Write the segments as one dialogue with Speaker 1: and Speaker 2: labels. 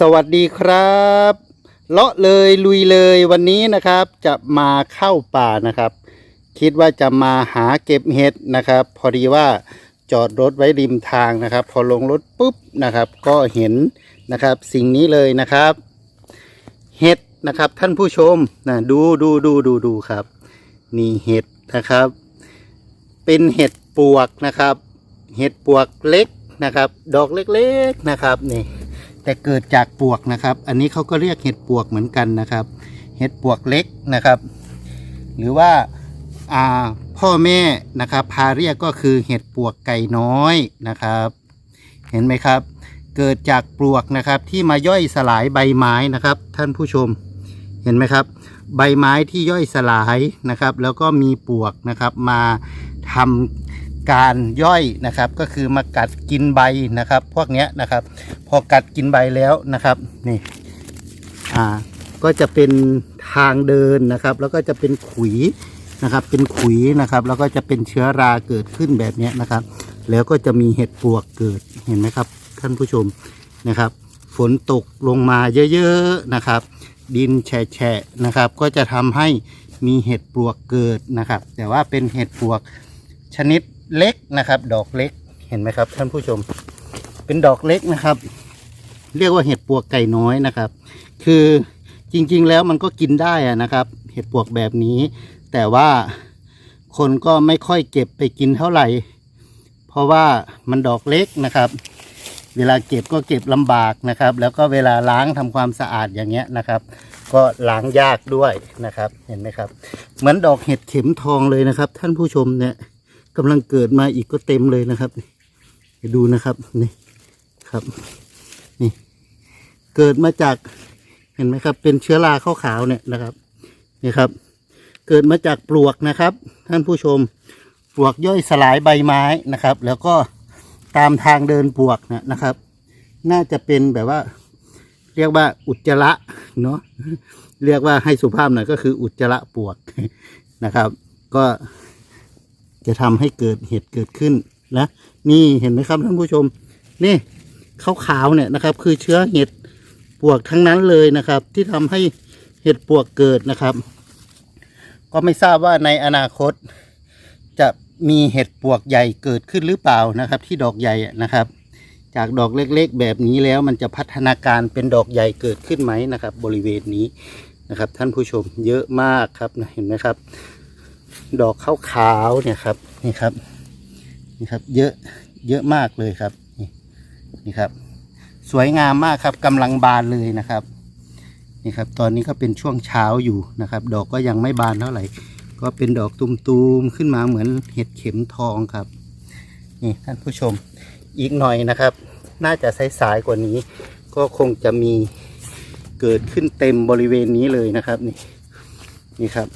Speaker 1: สวัสดีครับเลาะเลยลุยเลยวันนี้นะครับ จะมาเข้าป่านะครับ คิดว่าจะมาหาเก็บเห็ดนะครับ พอดีว่าจอดรถไว้ริมทางนะครับ พอลงรถปุ๊บนะครับ ก็เห็นนะครับ สิ่งนี้เลยนะครับ เห็ดนะครับ ท่านผู้ชมนะดูดูดูดูดูครับ นี่เห็ดนะครับ เป็นเห็ดปวกนะครับ เห็ดปวกเล็กนะครับ ดอกเล็กๆนะครับนี่ แต่เกิดจากปวกนะครับ อันนี้เขาก็เรียกเห็ดปวกเหมือนกันนะครับ เห็ดปวกเล็กนะครับ หรือว่าอ่าพ่อแม่นะครับ พาเรียกก็คือเห็ดปวกไก่น้อยนะครับ เห็นไหมครับ เกิดจากปลวกนะครับที่มาย่อยสลายใบไม้นะครับ ท่านผู้ชมเห็นไหมครับ ใบไม้ที่ย่อยสลายนะครับ แล้วก็มีปลวกนะครับมาทำ การย่อยนะครับ ก็คือมากัดกินใบนะครับ พวกเนี้ยนะครับ พอกัดกินใบแล้วนะครับนี่อ่าก็จะเป็นทางเดินนะครับ แล้วก็จะเป็นขุยนะครับ เป็นขุยนะครับ แล้วก็จะเป็นเชื้อราเกิดขึ้นแบบนี้นะครับ แล้วก็จะมีเห็ดปวกเกิดเห็นไหมครับ ท่านผู้ชมนะครับ ฝนตกลงมาเยอะๆนะครับ ดินแฉะนะครับ ก็จะทำให้มีเห็ดปลวกเกิดนะครับ แต่ว่าเป็นเห็ดปลวกชนิด เล็กนะครับ ดอกเล็กเห็นไหมครับ ท่านผู้ชม เป็นดอกเล็กนะครับ เรียกว่าเห็ดปวกไก่น้อยนะครับ คือจริงๆแล้วมันก็กินได้อะนะครับ เห็ดปวกแบบนี้ แต่ว่าคนก็ไม่ค่อยเก็บไปกินเท่าไหร่ เพราะว่ามันดอกเล็กนะครับ เวลาเก็บก็เก็บลำบากนะครับ แล้วก็เวลาล้างทำความสะอาดอย่างเงี้ยนะครับ ก็ล้างยากด้วยนะครับ เห็นไหมครับ เหมือนดอกเห็ดเข็มทองเลยนะครับ ท่านผู้ชมเนี่ย กำลังเกิดมาอีกก็เต็มเลยนะครับเดี๋ยวดูนะครับนี่ครับ นี่ เกิดมาจากเห็นไหมครับ เป็นเชื้อราขาวๆเนี่ยนะครับนี่ครับ เกิดมาจากปลวกนะครับ ท่านผู้ชมปลวกย่อยสลายใบไม้นะครับ แล้วก็ตามทางเดินปลวกนะนะครับ น่าจะเป็นแบบว่า เรียกว่าอุจจาระเนาะเรียกว่าให้สุภาพหน่อยก็คืออุจจาระปลวกนะครับ ก็ จะทำให้เกิดเห็ดเกิดขึ้นนะนี่เห็นไหมครับท่านผู้ชม นี่ขาวๆเนี่ยนะครับ คือเชื้อเห็ดปวกทั้งนั้นเลยนะครับ ที่ทำให้เห็ดปวกเกิดนะครับ ก็ไม่ทราบว่าในอนาคต จะมีเห็ดปวกใหญ่เกิดขึ้นหรือเปล่านะครับ ที่ดอกใหญ่อะนะครับ จากดอกเล็กๆ แบบนี้แล้วมันจะพัฒนาการเป็นดอกใหญ่เกิดขึ้นไหมนะครับ บริเวณนี้นะครับ ท่านผู้ชมเยอะมากครับเห็นไหมครับ ดอกขาวๆเนี่ยครับนี่ครับนี่ครับ เยอะเยอะมากเลยครับนี่นี่ครับ สวยงามมากครับกำลังบานเลยนะครับนี่ครับ ตอนนี้ก็เป็นช่วงเช้าอยู่นะครับ ดอกก็ยังไม่บานเท่าไหร่ ก็เป็นดอกตุมๆขึ้นมาเหมือนเห็ดเข็มทองครับนี่ท่านผู้ชมอีกหน่อยนะครับ น่าจะสายๆกว่านี้ ก็คงจะมีเกิดขึ้นเต็มบริเวณนี้เลยนะครับนี่นี่ครับ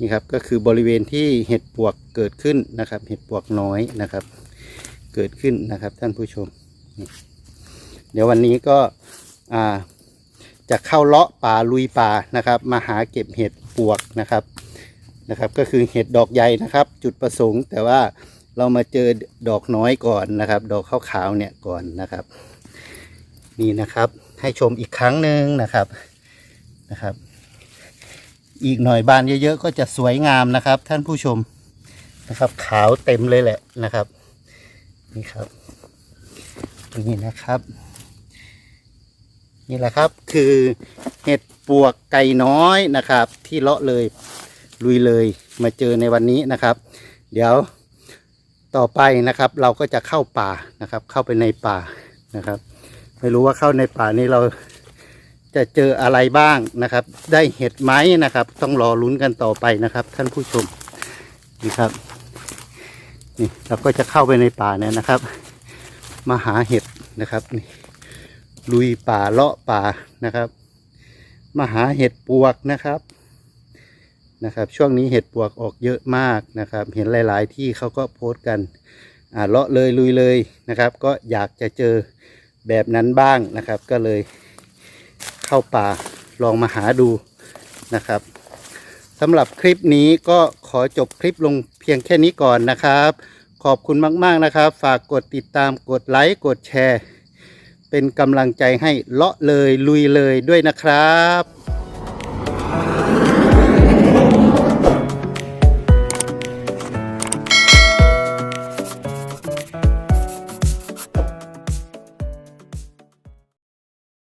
Speaker 1: นี่ครับก็คือบริเวณที่เห็ดปวกเกิดขึ้นนะครับ เห็ดปวกน้อยนะครับ เกิดขึ้นนะครับท่านผู้ชม เดี๋ยววันนี้ก็จะเข้าเลาะป่าลุยป่านะครับ มาหาเก็บเห็ดปวกนะครับนะครับ ก็คือเห็ดดอกใหญ่นะครับ จุดประสงค์แต่ว่าเรามาเจอดอกน้อยก่อนนะครับ ดอกขาวๆเนี่ยก่อนนะครับ นี่นะครับให้ชมอีกครั้งหนึ่งนะครับนะครับ อีกหน่อยบานเยอะๆก็จะสวยงามนะครับ ท่านผู้ชมนะครับ ขาวเต็มเลยแหละนะครับ นี่ครับ นี่นะครับ นี่แหละครับคือเห็ดปวกไก่น้อยนะครับ ที่เลาะเลยลุยเลยมาเจอในวันนี้นะครับ เดี๋ยวต่อไปนะครับ เราก็จะเข้าป่านะครับ เข้าไปในป่านะครับ ไม่รู้ว่าเข้าในป่านี้เรา จะเจออะไรบ้างนะครับ ได้เห็ดไหมนะครับ ต้องรอลุ้นกันต่อไปนะครับ ท่านผู้ชมนี่ครับ นี่เราก็จะเข้าไปในป่าเนี่ยนะครับ มาหาเห็ดนะครับนี่ลุยป่าเลาะป่านะครับ มาหาเห็ดปวกนะครับนะครับ ช่วงนี้เห็ดปวกออกเยอะมากนะครับ เห็นหลาย ๆ ที่เขาก็โพสต์กันอ่าเลาะเลยลุยเลยนะครับ ก็อยากจะเจอแบบนั้นบ้างนะครับ ก็เลย เข้าป่าลองมาหาดูนะครับสำหรับคลิปนี้ก็ขอจบคลิปลงเพียงแค่นี้ก่อนนะครับ ขอบคุณมาก ๆนะครับ ฝากกดติดตามกดไลค์กดแชร์ เป็นกำลังใจให้เลาะเลยลุยเลยด้วยนะครับ